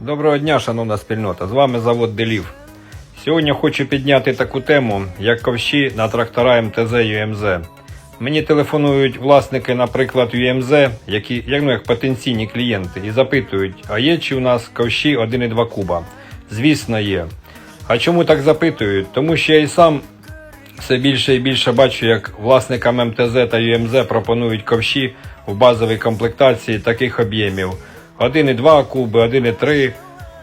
Доброго дня, шановна спільнота. З вами завод Делів. Сьогодні хочу підняти таку тему, як ковші на трактора МТЗ ЮМЗ. Мені телефонують власники, наприклад, ЮМЗ, які як, ну, як потенційні клієнти, і запитують, а є чи у нас ковші 1,2 куба? Звісно, є. А чому так запитують? Тому що я і сам все більше і більше бачу, як власникам МТЗ та ЮМЗ пропонують ковші в базовій комплектації таких об'ємів 1,2 куби, 1,3,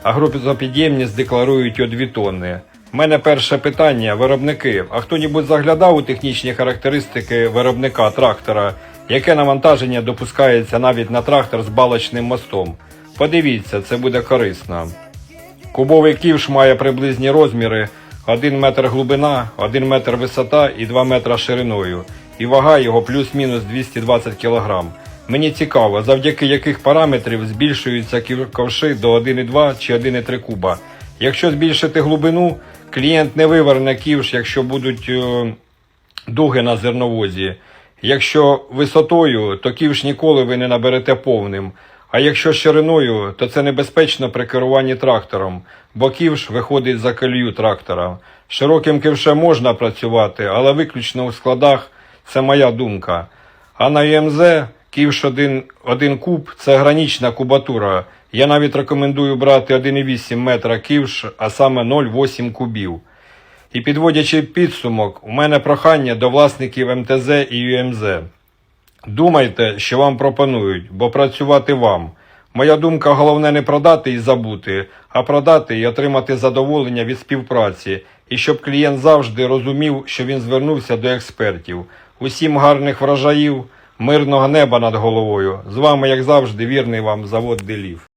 а групозапідємність декларують о 2 тонни. У мене перше питання, виробники. А хто-небудь заглядав у технічні характеристики виробника трактора, яке навантаження допускається навіть на трактор з балочним мостом? Подивіться, це буде корисно. Кубовий ківш має приблизні розміри 1 метр глибина, 1 метр висота і 2 метра шириною. І вага його плюс-мінус 220 кг. Мені цікаво, завдяки яких параметрів збільшуються ковши до 1,2 чи 1,3 куба. Якщо збільшити глибину, клієнт не виверне ківш, якщо будуть е, дуги на зерновозі. Якщо висотою, то ківш ніколи ви не наберете повним. А якщо шириною, то це небезпечно при керуванні трактором, бо ківш виходить за колію трактора. Широким ківшем можна працювати, але виключно у складах це моя думка. А на ЮМЗ ківш 1, 1 куб це гранічна кубатура. Я навіть рекомендую брати 1,8 метра ківш, а саме 0,8 кубів. І підводячи підсумок, у мене прохання до власників МТЗ і ЮМЗ. Думайте, що вам пропонують, бо працювати вам. Моя думка головне не продати і забути, а продати і отримати задоволення від співпраці, і щоб клієнт завжди розумів, що він звернувся до експертів. Усім гарних врожаїв, мирного неба над головою. З вами, як завжди, вірний вам завод Делів.